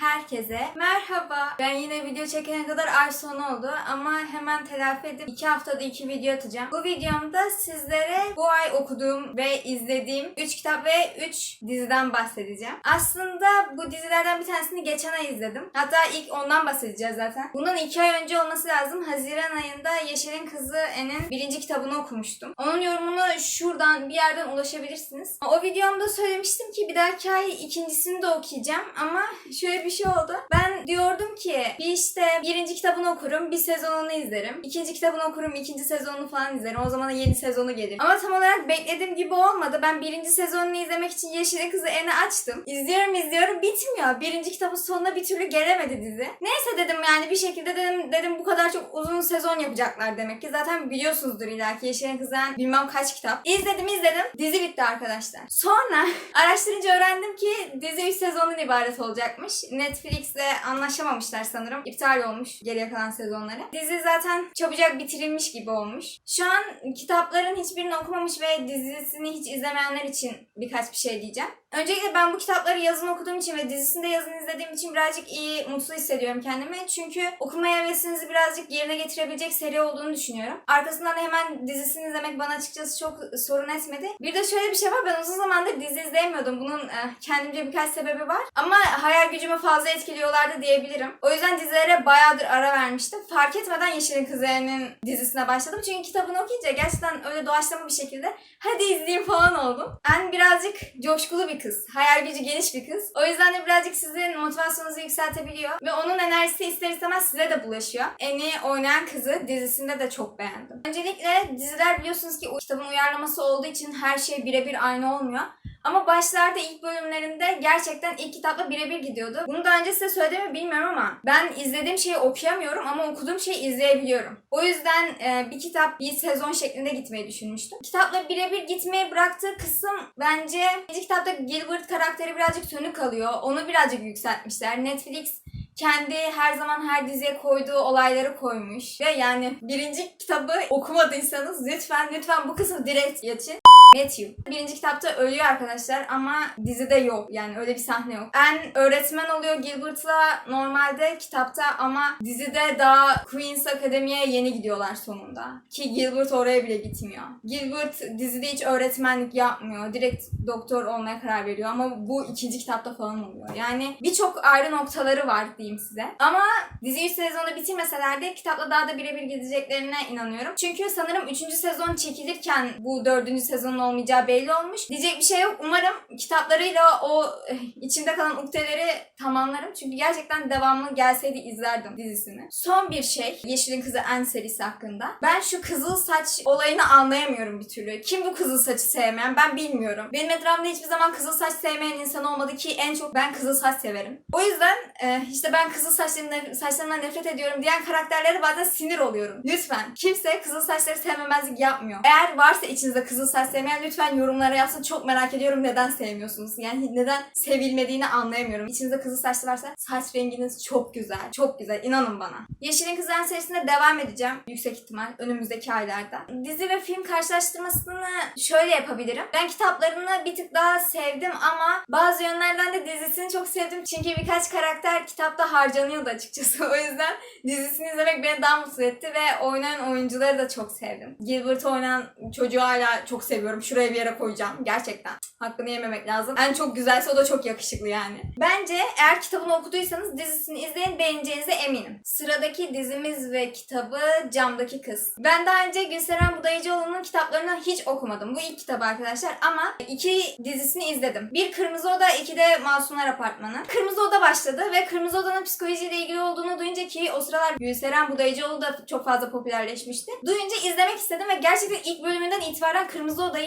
Herkese merhaba. Ben yine video çekene kadar ay sonu oldu ama hemen telafi edip 2 haftada 2 video atacağım. Bu videomda sizlere bu ay okuduğum ve izlediğim 3 kitap ve 3 diziden bahsedeceğim. Aslında bu dizilerden bir tanesini geçen ay izledim. Hatta ilk ondan bahsedeceğiz zaten. Bundan 2 ay önce olması lazım. Haziran ayında Yeşil'in Kızı En'in birinci kitabını okumuştum. Onun yorumunu şuradan bir yerden ulaşabilirsiniz. O videomda söylemiştim ki bir dahaki ay ikincisini de okuyacağım ama şöyle bir şey oldu. Ben diyordum ki bir işte birinci kitabını okurum, bir sezonunu izlerim. İkinci kitabını okurum, ikinci sezonunu falan izlerim. O zaman da yeni sezonu gelir. Ama tam olarak beklediğim gibi olmadı. Ben birinci sezonunu izlemek için Yeşil'in Kızı En'i açtım. İzliyorum izliyorum bitmiyor. Birinci kitabın sonuna bir türlü gelemedi dizi. Neyse dedim yani bir şekilde dedim dedim bu kadar çok uzun sezon yapacaklar demek ki. Zaten biliyorsunuzdur illa ki Yeşil'in Kızı bilmem kaç kitap. İzledim izledim. Dizi bitti arkadaşlar. Sonra araştırınca öğrendim ki dizi 3 sezondan ibaret olacakmış. Netflix'le anlaşamamışlar sanırım. İptal olmuş geriye kalan sezonları. Dizi zaten çabucak bitirilmiş gibi olmuş. Şu an kitapların hiçbirini okumamış ve dizisini hiç izlemeyenler için birkaç bir şey diyeceğim. Öncelikle ben bu kitapları yazın okuduğum için ve dizisinde yazın izlediğim için birazcık iyi, mutlu hissediyorum kendimi. Çünkü okuma hevesinizi birazcık yerine getirebilecek seri olduğunu düşünüyorum. Arkasından da hemen dizisini izlemek bana açıkçası çok sorun etmedi. Bir de şöyle bir şey var. Ben uzun zamandır dizi izleyemiyordum. Bunun eh, kendimce birkaç sebebi var. Ama hayal gücümü fazla etkiliyorlardı diyebilirim. O yüzden dizilere bayağıdır ara vermiştim. Fark etmeden Yeşil'in Kızı'nın dizisine başladım. Çünkü kitabını okuyunca gerçekten öyle doğaçlama bir şekilde hadi izleyeyim falan oldum. Ben birazcık coşkulu bir kız. Hayal gücü geniş bir kız. O yüzden de birazcık sizin motivasyonunuzu yükseltebiliyor. Ve onun enerjisi ister istemez size de bulaşıyor. Eni oynayan kızı dizisinde de çok beğendim. Öncelikle diziler biliyorsunuz ki o kitabın uyarlaması olduğu için her şey birebir aynı olmuyor. Ama başlarda ilk bölümlerinde gerçekten ilk kitapla birebir gidiyordu. Bunu daha önce size söyledim mi bilmiyorum ama ben izlediğim şeyi okuyamıyorum ama okuduğum şeyi izleyebiliyorum. O yüzden e, bir kitap bir sezon şeklinde gitmeyi düşünmüştüm. Kitapla birebir gitmeyi bıraktığı kısım bence ikinci kitapta Gilbert karakteri birazcık sönük kalıyor. Onu birazcık yükseltmişler. Netflix kendi her zaman her diziye koyduğu olayları koymuş. Ve yani birinci kitabı okumadıysanız lütfen lütfen bu kısmı direkt geçin. Matthew. Birinci kitapta ölüyor arkadaşlar ama dizide yok. Yani öyle bir sahne yok. En öğretmen oluyor Gilbert'la normalde kitapta ama dizide daha Queen's Akademi'ye yeni gidiyorlar sonunda. Ki Gilbert oraya bile gitmiyor. Gilbert dizide hiç öğretmenlik yapmıyor. Direkt doktor olmaya karar veriyor ama bu ikinci kitapta falan oluyor. Yani birçok ayrı noktaları var diyeyim size. Ama dizi 3 sezonu bitirmeseler de kitapla daha da birebir gideceklerine inanıyorum. Çünkü sanırım 3. sezon çekilirken bu 4. sezonun olmayacağı belli olmuş. Diyecek bir şey yok. Umarım kitaplarıyla o eh, içinde kalan ukdeleri tamamlarım. Çünkü gerçekten devamlı gelseydi izlerdim dizisini. Son bir şey Yeşil'in Kızı En serisi hakkında. Ben şu kızıl saç olayını anlayamıyorum bir türlü. Kim bu kızıl saçı sevmeyen ben bilmiyorum. Benim etrafımda hiçbir zaman kızıl saç sevmeyen insan olmadı ki en çok ben kızıl saç severim. O yüzden eh, işte ben kızıl saçlarımdan, saçlarımdan nefret ediyorum diyen karakterlere bazen sinir oluyorum. Lütfen kimse kızıl saçları sevmemezlik yapmıyor. Eğer varsa içinizde kızıl saç sevmeyen lütfen yorumlara yazsın. Çok merak ediyorum neden sevmiyorsunuz. Yani neden sevilmediğini anlayamıyorum. İçinizde kızıl saçlı varsa saç renginiz çok güzel. Çok güzel. inanın bana. Yeşilin Kızı'nın serisinde devam edeceğim. Yüksek ihtimal önümüzdeki aylarda. Dizi ve film karşılaştırmasını şöyle yapabilirim. Ben kitaplarını bir tık daha sevdim ama bazı yönlerden de dizisini çok sevdim. Çünkü birkaç karakter kitapta harcanıyordu açıkçası. O yüzden dizisini izlemek beni daha mutlu etti ve oynayan oyuncuları da çok sevdim. Gilbert oynayan çocuğu hala çok seviyorum. Şuraya bir yere koyacağım. Gerçekten. Hakkını yememek lazım. En çok güzelse o da çok yakışıklı yani. Bence eğer kitabını okuduysanız dizisini izleyin beğeneceğinize eminim. Sıradaki dizimiz ve kitabı Camdaki Kız. Ben daha önce Gülseren Budayıcıoğlu'nun kitaplarını hiç okumadım. Bu ilk kitabı arkadaşlar ama iki dizisini izledim. Bir Kırmızı Oda, iki de Masumlar Apartmanı. Kırmızı Oda başladı ve Kırmızı Oda'nın psikolojiyle ilgili olduğunu duyunca ki o sıralar Gülseren Budayıcıoğlu da çok fazla popülerleşmişti. Duyunca izlemek istedim ve gerçekten ilk bölümünden itibaren Kırmızı Oda'yı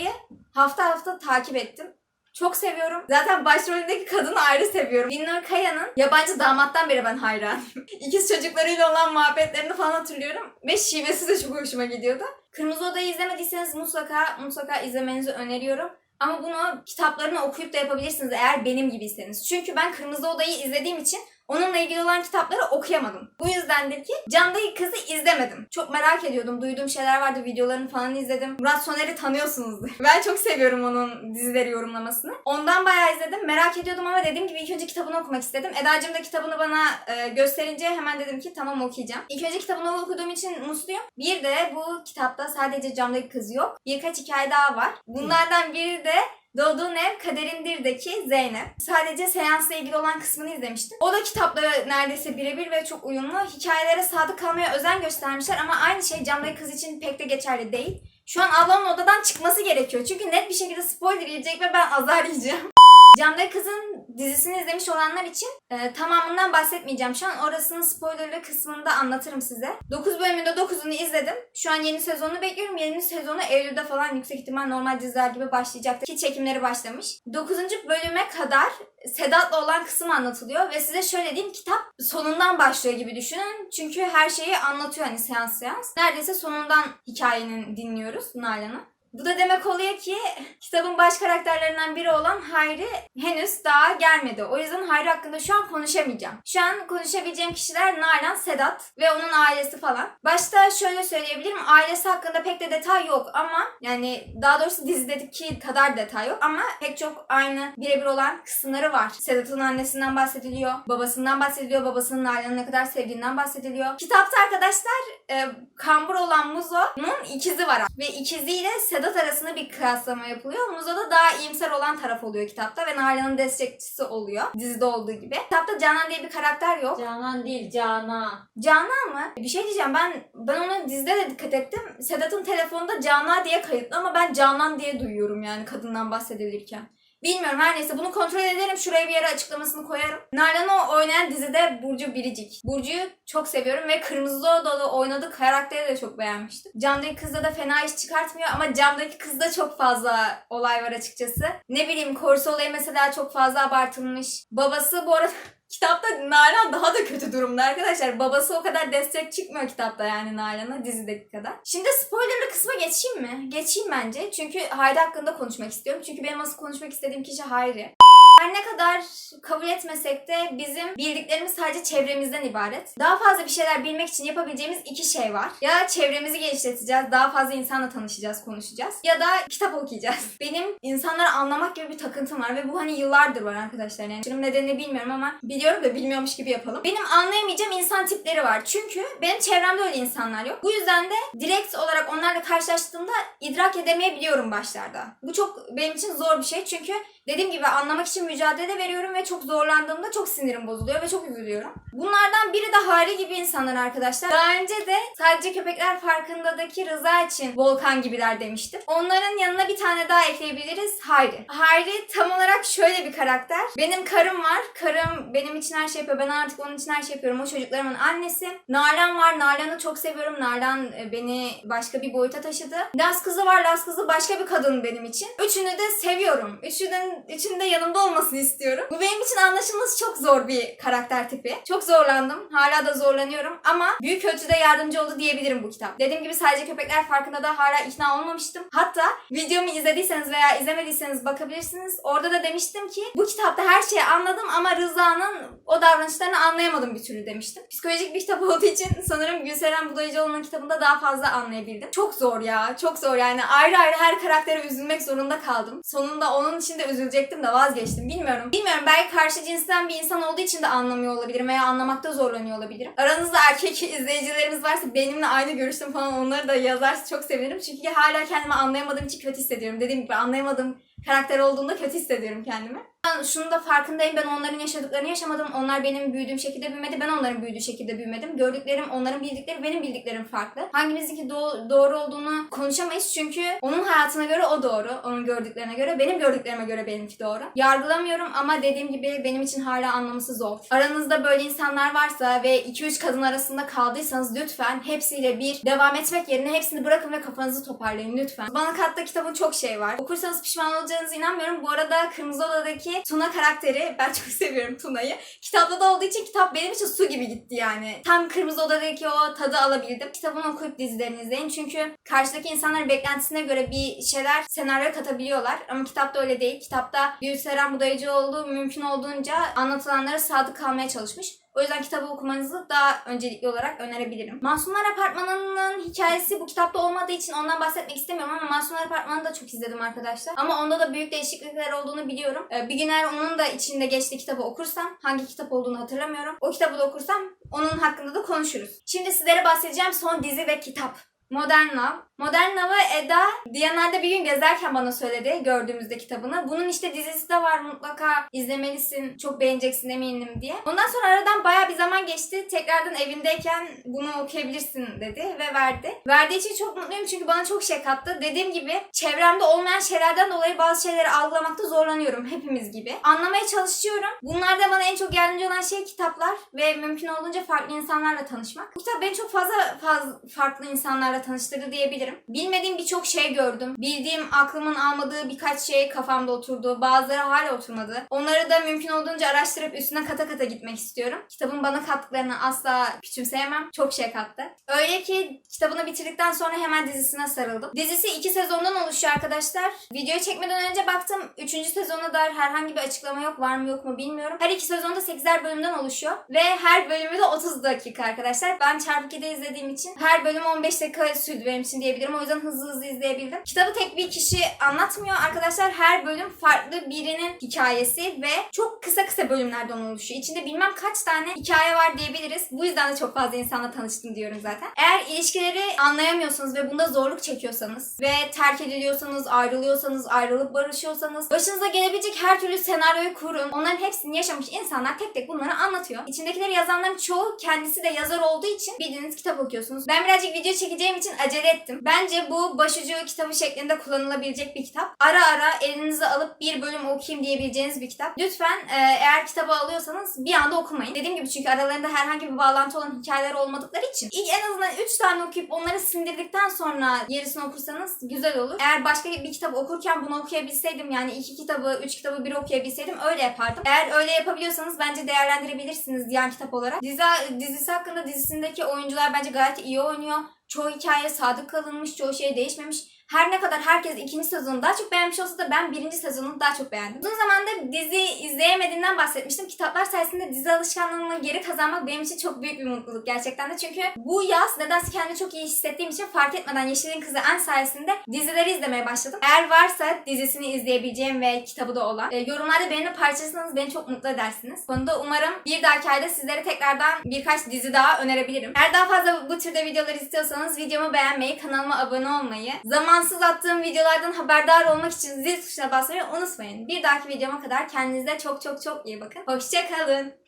hafta hafta takip ettim. Çok seviyorum. Zaten başrolündeki kadını ayrı seviyorum. Binnur Kaya'nın yabancı damattan beri ben hayranım. İkiz çocuklarıyla olan muhabbetlerini falan hatırlıyorum. Ve şivesi de çok hoşuma gidiyordu. Kırmızı Oda'yı izlemediyseniz mutlaka mutlaka izlemenizi öneriyorum. Ama bunu kitaplarını okuyup da yapabilirsiniz eğer benim gibiyseniz. Çünkü ben Kırmızı Oda'yı izlediğim için onunla ilgili olan kitapları okuyamadım. Bu yüzdendir ki Camdaki Kız'ı izlemedim. Çok merak ediyordum. Duyduğum şeyler vardı. Videolarını falan izledim. Murat Soner'i tanıyorsunuzdur. Ben çok seviyorum onun dizileri yorumlamasını. Ondan bayağı izledim. Merak ediyordum ama dediğim gibi ilk önce kitabını okumak istedim. Eda'cığım da kitabını bana e, gösterince hemen dedim ki tamam okuyacağım. İlk önce kitabını okuduğum için mutluyum. Bir de bu kitapta sadece Camdaki Kız yok. Birkaç hikaye daha var. Bunlardan biri de Doğduğun Ev Kaderindir'deki Zeynep. Sadece seansla ilgili olan kısmını izlemiştim. O da kitapla neredeyse birebir ve çok uyumlu. Hikayelere sadık kalmaya özen göstermişler ama aynı şey Camdaki Kız için pek de geçerli değil. Şu an ablamın odadan çıkması gerekiyor. Çünkü net bir şekilde spoiler yiyecek ve ben azar yiyeceğim. Camdaki Kız'ın dizisini izlemiş olanlar için e, tamamından bahsetmeyeceğim. Şu an orasının spoilerlı kısmında anlatırım size. 9 bölümünde 9'unu izledim. Şu an yeni sezonunu bekliyorum. Yeni sezonu Eylül'de falan yüksek ihtimal normal diziler gibi başlayacaktır. Ki çekimleri başlamış. 9. bölüme kadar Sedat'la olan kısım anlatılıyor ve size şöyle diyeyim kitap sonundan başlıyor gibi düşünün. Çünkü her şeyi anlatıyor hani seans seans. Neredeyse sonundan hikayenin dinliyoruz Nalan'ı. Bu da demek oluyor ki kitabın baş karakterlerinden biri olan Hayri henüz daha gelmedi. O yüzden Hayri hakkında şu an konuşamayacağım. Şu an konuşabileceğim kişiler Nalan, Sedat ve onun ailesi falan. Başta şöyle söyleyebilirim. Ailesi hakkında pek de detay yok ama yani daha doğrusu dizideki kadar detay yok ama pek çok aynı birebir olan kısımları var. Sedat'ın annesinden bahsediliyor, babasından bahsediliyor, babasının Nalan'ı ne kadar sevdiğinden bahsediliyor. Kitapta arkadaşlar e, kambur olan Muzo'nun ikizi var ve ikiziyle Sedat arasında bir kıyaslama yapılıyor. Muzo da daha iyimser olan taraf oluyor kitapta ve Nalan'ın destekçisi oluyor dizide olduğu gibi. Kitapta Canan diye bir karakter yok. Canan değil Cana. Canan mı? Bir şey diyeceğim ben ben ona dizide de dikkat ettim. Sedat'ın telefonunda Cana diye kayıtlı ama ben Canan diye duyuyorum yani kadından bahsedilirken. Bilmiyorum her neyse bunu kontrol ederim. Şuraya bir yere açıklamasını koyarım. Nalan'ı oynayan dizide Burcu Biricik. Burcu'yu çok seviyorum ve Kırmızı Oda'da oynadığı karakteri de çok beğenmiştim. Camdaki kızda da fena iş çıkartmıyor ama camdaki kızda çok fazla olay var açıkçası. Ne bileyim korse olayı mesela çok fazla abartılmış. Babası bu arada Kitapta Nalan daha da kötü durumda arkadaşlar. Babası o kadar destek çıkmıyor kitapta yani Nalan'a dizideki kadar. Şimdi spoilerlı kısma geçeyim mi? Geçeyim bence. Çünkü Hayri hakkında konuşmak istiyorum. Çünkü benim asıl konuşmak istediğim kişi Hayri. Her ne kadar kabul etmesek de bizim bildiklerimiz sadece çevremizden ibaret. Daha fazla bir şeyler bilmek için yapabileceğimiz iki şey var. Ya çevremizi genişleteceğiz, daha fazla insanla tanışacağız, konuşacağız. Ya da kitap okuyacağız. Benim insanları anlamak gibi bir takıntım var ve bu hani yıllardır var arkadaşlar. Yani şunun nedenini bilmiyorum ama biliyorum da bilmiyormuş gibi yapalım. Benim anlayamayacağım insan tipleri var. Çünkü benim çevremde öyle insanlar yok. Bu yüzden de direkt olarak onlarla karşılaştığımda idrak edemeyebiliyorum başlarda. Bu çok benim için zor bir şey çünkü Dediğim gibi anlamak için mücadele veriyorum ve çok zorlandığımda çok sinirim bozuluyor ve çok üzülüyorum. Bunlardan biri de Hayri gibi insanlar arkadaşlar. Daha önce de sadece köpekler farkındadaki Rıza için Volkan gibiler demiştim. Onların yanına bir tane daha ekleyebiliriz. Hayri. Hayri tam olarak şöyle bir karakter. Benim karım var. Karım benim için her şey yapıyor. Ben artık onun için her şey yapıyorum. O çocuklarımın annesi. Nalan var. Nalan'ı çok seviyorum. Nalan e, beni başka bir boyuta taşıdı. Las kızı var. Las kızı başka bir kadın benim için. Üçünü de seviyorum. Üçünün içinde yanımda olmasını istiyorum. Bu benim için anlaşılması çok zor bir karakter tipi. Çok zorlandım. Hala da zorlanıyorum. Ama büyük ölçüde yardımcı oldu diyebilirim bu kitap. Dediğim gibi sadece köpekler farkında da hala ikna olmamıştım. Hatta videomu izlediyseniz veya izlemediyseniz bakabilirsiniz. Orada da demiştim ki bu kitapta her şeyi anladım ama Rıza'nın o davranışlarını anlayamadım bir türlü demiştim. Psikolojik bir kitap olduğu için sanırım Gülseren Budayıcıoğlu'nun kitabında daha fazla anlayabildim. Çok zor ya. Çok zor yani. Ayrı ayrı her karaktere üzülmek zorunda kaldım. Sonunda onun için de üzülecektim de vazgeçtim. Bilmiyorum. Bilmiyorum belki karşı cinsten bir insan olduğu için de anlamıyor olabilirim veya anlamakta zorlanıyor olabilirim. Aranızda erkek izleyicilerimiz varsa benimle aynı görüşte falan onları da yazarsa çok sevinirim. Çünkü hala kendimi anlayamadığım için kötü hissediyorum. Dediğim gibi anlayamadığım karakter olduğunda kötü hissediyorum kendimi. Ben şunu da farkındayım. Ben onların yaşadıklarını yaşamadım. Onlar benim büyüdüğüm şekilde büyümedi. Ben onların büyüdüğü şekilde büyümedim. Gördüklerim, onların bildikleri, benim bildiklerim farklı. Hangimizinki do- doğru olduğunu konuşamayız. Çünkü onun hayatına göre o doğru. Onun gördüklerine göre, benim gördüklerime göre benimki doğru. Yargılamıyorum ama dediğim gibi benim için hala anlaması zor. Aranızda böyle insanlar varsa ve 2-3 kadın arasında kaldıysanız lütfen hepsiyle bir devam etmek yerine hepsini bırakın ve kafanızı toparlayın lütfen. Bana katta kitabın çok şey var. Okursanız pişman olacağınıza inanmıyorum. Bu arada Kırmızı Oda'daki Tuna karakteri ben çok seviyorum Tuna'yı. Kitapta da olduğu için kitap benim için su gibi gitti yani. Tam Kırmızı Oda'daki o tadı alabildim. Kitabını okuyup dizilerini izleyin. Çünkü karşıdaki insanların beklentisine göre bir şeyler senaryo katabiliyorlar. Ama kitapta öyle değil. Kitapta Gülseren Budayıcıoğlu mümkün olduğunca anlatılanlara sadık kalmaya çalışmış. O yüzden kitabı okumanızı daha öncelikli olarak önerebilirim. Masumlar Apartmanı'nın hikayesi bu kitapta olmadığı için ondan bahsetmek istemiyorum ama Masumlar Apartmanı'nı da çok izledim arkadaşlar. Ama onda da büyük değişiklikler olduğunu biliyorum. Ee, Bir gün eğer onun da içinde geçtiği kitabı okursam, hangi kitap olduğunu hatırlamıyorum. O kitabı da okursam onun hakkında da konuşuruz. Şimdi sizlere bahsedeceğim son dizi ve kitap. Modern Love. Modern Love'ı Eda Diyanar'da bir gün gezerken bana söyledi gördüğümüzde kitabını. Bunun işte dizisi de var mutlaka izlemelisin çok beğeneceksin eminim diye. Ondan sonra aradan baya bir zaman geçti. Tekrardan evindeyken bunu okuyabilirsin dedi ve verdi. Verdiği için çok mutluyum çünkü bana çok şey kattı. Dediğim gibi çevremde olmayan şeylerden dolayı bazı şeyleri algılamakta zorlanıyorum hepimiz gibi. Anlamaya çalışıyorum. Bunlarda bana en çok yardımcı olan şey kitaplar ve mümkün olduğunca farklı insanlarla tanışmak. Bu kitap beni çok fazla, fazla farklı insanlarla tanıştırdı diyebilirim. Bilmediğim birçok şey gördüm. Bildiğim aklımın almadığı birkaç şey kafamda oturdu. Bazıları hala oturmadı. Onları da mümkün olduğunca araştırıp üstüne kata kata gitmek istiyorum. Kitabın bana kattıklarını asla küçümseyemem. Çok şey kattı. Öyle ki kitabını bitirdikten sonra hemen dizisine sarıldım. Dizisi iki sezondan oluşuyor arkadaşlar. Videoyu çekmeden önce baktım. Üçüncü sezona dair herhangi bir açıklama yok. Var mı yok mu bilmiyorum. Her iki sezonda 8'er bölümden oluşuyor. Ve her bölümü de 30 dakika arkadaşlar. Ben çarpı 2'de izlediğim için her bölüm 15 dakika sürdü benim diyebilirim. O yüzden hızlı hızlı izleyebildim. Kitabı tek bir kişi anlatmıyor arkadaşlar. Her bölüm farklı birinin hikayesi ve çok kısa kısa bölümlerden oluşuyor. İçinde bilmem kaç tane hikaye var diyebiliriz. Bu yüzden de çok fazla insanla tanıştım diyorum zaten. Eğer ilişkileri anlayamıyorsanız ve bunda zorluk çekiyorsanız ve terk ediliyorsanız, ayrılıyorsanız, ayrılıp barışıyorsanız başınıza gelebilecek her türlü senaryoyu kurun. Onların hepsini yaşamış insanlar tek tek bunları anlatıyor. İçindekileri yazanların çoğu kendisi de yazar olduğu için bildiğiniz kitap okuyorsunuz. Ben birazcık video çekeceğim için acele ettim. Bence bu başucu kitabı şeklinde kullanılabilecek bir kitap. Ara ara elinize alıp bir bölüm okuyayım diyebileceğiniz bir kitap. Lütfen e, eğer kitabı alıyorsanız bir anda okumayın. Dediğim gibi çünkü aralarında herhangi bir bağlantı olan hikayeler olmadıkları için ilk en azından 3 tane okuyup onları sindirdikten sonra gerisini okursanız güzel olur. Eğer başka bir kitap okurken bunu okuyabilseydim yani iki kitabı, üç kitabı bir okuyabilseydim öyle yapardım. Eğer öyle yapabiliyorsanız bence değerlendirebilirsiniz diğer kitap olarak. Dizi, dizisi hakkında dizisindeki oyuncular bence gayet iyi oynuyor. Çoğu hikaye sadık kalınmış, çoğu şey değişmemiş. Her ne kadar herkes ikinci sezonu daha çok beğenmiş olsa da ben birinci sezonunu daha çok beğendim. Uzun zamandır dizi izleyemediğimden bahsetmiştim. Kitaplar sayesinde dizi alışkanlığını geri kazanmak benim için çok büyük bir mutluluk gerçekten de. Çünkü bu yaz nedense kendimi çok iyi hissettiğim için fark etmeden Yeşil'in Kızı en sayesinde dizileri izlemeye başladım. Eğer varsa dizisini izleyebileceğim ve kitabı da olan e, yorumlarda benimle paylaşırsanız beni çok mutlu edersiniz. Konuda umarım bir dahaki ayda sizlere tekrardan birkaç dizi daha önerebilirim. Eğer daha fazla bu türde videolar istiyorsanız videomu beğenmeyi, kanalıma abone olmayı, zamansız attığım videolardan haberdar olmak için zil tuşuna basmayı unutmayın. Bir dahaki videoma kadar kendinize çok çok çok iyi bakın. Hoşçakalın.